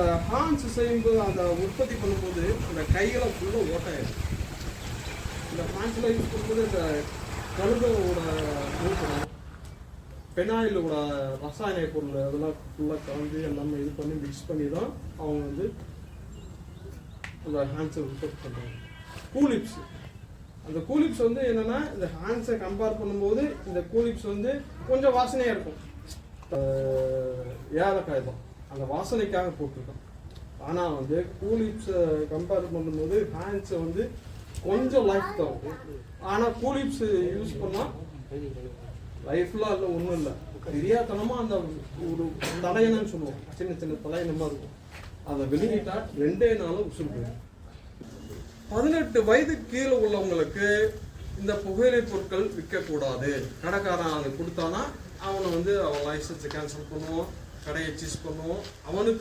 அந்த ஹான்ஸ் செய்யும்போது அந்த உற்பத்தி பண்ணும்போது அந்த கைகளை ஃபுல்லாக ஓட்டாயிடும் இந்த ஹான்ஸில் யூஸ் பண்ணும்போது இந்த கழுதோட மூக்கணும் பெனாயிலோட ரசாயன பொருள் அதெல்லாம் ஃபுல்லாக கலந்து எல்லாமே இது பண்ணி மிக்ஸ் பண்ணி தான் அவங்க வந்து அந்த ஹேண்ட்ஸை உற்பத்தி பண்ணுறாங்க கூலிப்ஸ் அந்த கூலிப்ஸ் வந்து என்னென்னா இந்த ஹேண்ட்ஸை கம்பேர் பண்ணும்போது இந்த கூலிப்ஸ் வந்து கொஞ்சம் வாசனையாக இருக்கும். ஏலக்காய் தான். அந்த வாசனைக்காக போட்டிருக்கோம். ஆனால் வந்து கூலிப்ஸை கம்பேர் பண்ணும்போது ஹேண்ட்ஸை வந்து கொஞ்சம் லைஃப் தான் ஆனால் கூலிப்ஸ் யூஸ் பண்ணால் லைஃப்லாம் இல்லை ஒன்றும் இல்லை. தெரியாதனமாக அந்த ஒரு தடையணன்னு சொல்லுவோம். சின்ன சின்ன தலையணமாக இருக்கும். அதை வெளியிட்டா ரெண்டே நாளும் உசுறு பதினெட்டு வயது கீழே உள்ளவங்களுக்கு இந்த புகையிலை பொருட்கள் விற்கக்கூடாது. கடைக்காரன் அதை கொடுத்தானா அவனை வந்து அவன் லைசன்ஸை கேன்சல் பண்ணுவோம் கடையை சீஸ் பண்ணுவோம் அவனுக்கு